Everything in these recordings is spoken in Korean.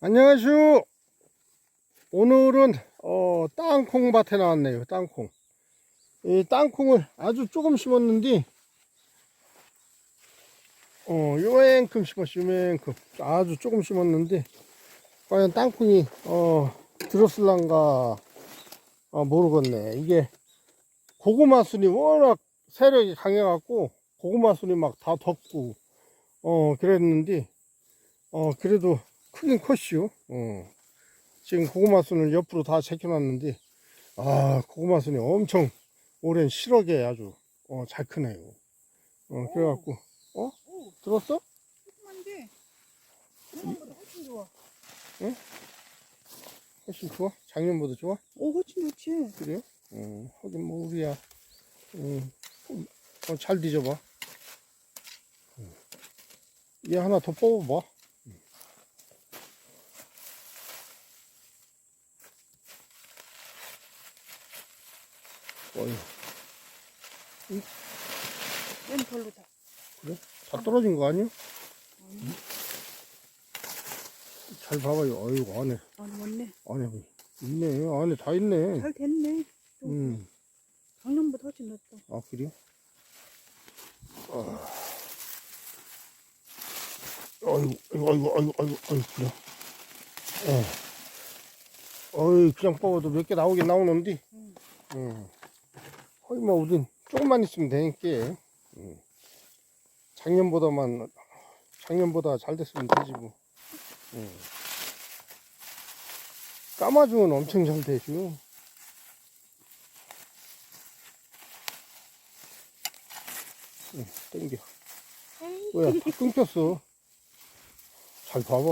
안녕하세요. 오늘은 어, 땅콩 밭에 나왔네요. 땅콩. 이 땅콩을 아주 조금 심었는데 어, 요만큼 심었어요. 요만큼. 아주 조금 심었는데 과연 땅콩이 어, 들었을란가 어, 모르겠네. 이게 고구마 순이 워낙 세력이 강해갖고 고구마 순이 막 다 덮고 어 그랬는데 어 그래도 크긴 컸슈. 어. 지금 고구마 순을 옆으로 다 제껴놨는데 아 고구마 순이 엄청 오랜 실하게 아주 어, 잘 크네요. 어 그래갖고 어 오, 들었어? 조그만데 작년보다 훨씬 좋아. 훨씬 좋아? 작년보다 좋아? 오, 훨씬 좋지. 그래요? 어 하긴 뭐 우리야 음, 어, 잘 뒤져봐. 음. 얘 하나 더 뽑아봐. 어휴, 얘는 별로 다. 그래? 다 떨어진 거 아니야? 잘 봐봐요. 어이구, 안에, 아, 맞네. 안에, 있네. 안에 다 있네. 잘 됐네. 음, 작년보다 훨씬 낫다. 아, 그래요? 아. 어이구, 어이구, 어이구, 어이구, 어이구, 어이구, 그래. 예. 어이, 그냥 뽑아도 몇 개 나오긴 나오는데, 응. 음. 거의 뭐, 우린 조금만 있으면 되니까, 음. 작년보다만, 작년보다 잘 됐으면 되지, 뭐. 음. 까마중은 엄청 잘 되죠. 응, 땡겨. 뭐야, 다 끊겼어. 잘 봐봐.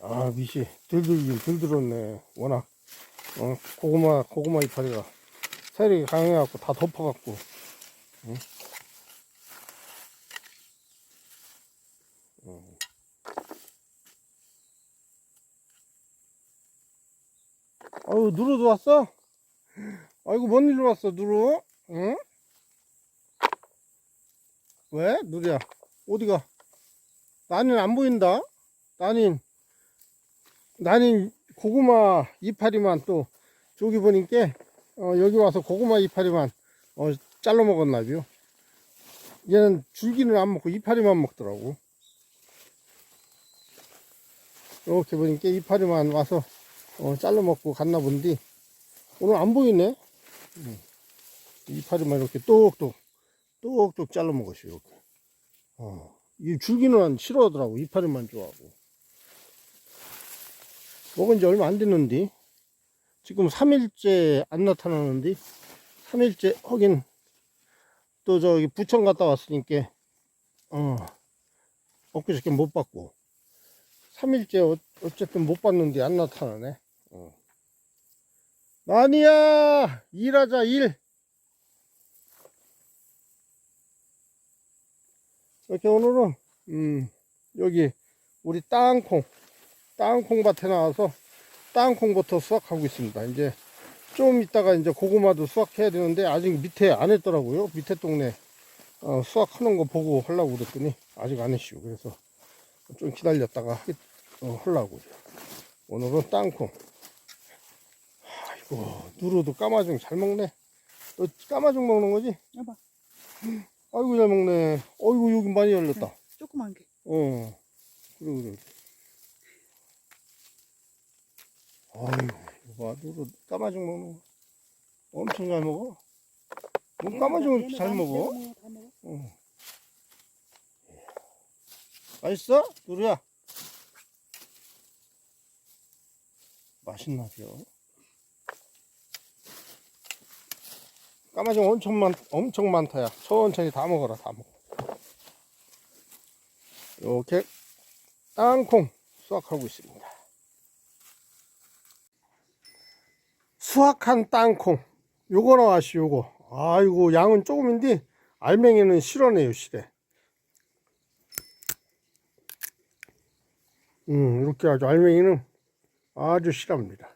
아, 밑이 들들긴 들들었네. 워낙, 어, 고구마, 고구마 이파리가 세력이 강해갖고 다 덮어갖고. 응? 응. 아유, 누르도 왔어? 아이고, 뭔 일로 왔어, 누르? 응? 왜? 누리야. 어디가? 나는 안 보인다? 나는, 나는 고구마 이파리만 또, 저기 보니까, 어, 여기 와서 고구마 이파리만, 어, 잘라 먹었나봐요. 얘는 줄기는 안 먹고 이파리만 먹더라고. 이렇게 보니까 이파리만 와서, 어, 잘라 먹고 갔나 본데, 오늘 안 보이네? 음. 이파리만 이렇게 똑똑, 똑똑 잘라 먹었어요, 이렇게. 어, 이 줄기는 싫어하더라고. 이파리만 좋아하고. 먹은 지 얼마 안 됐는데, 지금 3일째 안 나타나는데, 3일째 하긴, 또 저기 부천 갔다 왔으니까, 어, 엊그저께 못 봤고, 3일째 어, 어쨌든 못 봤는데 안 나타나네. 어. 나니야! 일하자, 일! 이렇게 오늘은 음 여기 우리 땅콩 땅콩 밭에 나와서 땅콩부터 수확하고 있습니다. 이제 좀 이따가 이제 고구마도 수확해야 되는데 아직 밑에 안 했더라고요. 밑에 동네 어, 수확하는 거 보고 하려고 그랬더니 아직 안 했슈. 그래서 좀 기다렸다가 하겠, 어, 하려고. 오늘은 땅콩. 아이고 누르도 까마중 잘 먹네. 너 까마중 먹는 거지? 여봐. 아이고 잘 먹네. 어이구 여기 많이 열렸다. 조그만 게. 어. 그래 그래. 봐. 누구 까마죽 먹는 거. 엄청 잘 먹어. 뭐 까마죽을 이렇게 잘 먹어? 어. 맛있어? 누루야. 맛있나요? 까마죽 엄청 많, 엄청 많다야. 천천히 다 먹어라, 다 먹어. 이렇게 땅콩 수확하고 있습니다. 수확한 땅콩. 요거 나왔시, 요거. 아이고, 양은 조금인데, 알맹이는 실어네요, 실해. 음, 이렇게 아주 알맹이는 아주 실합니다.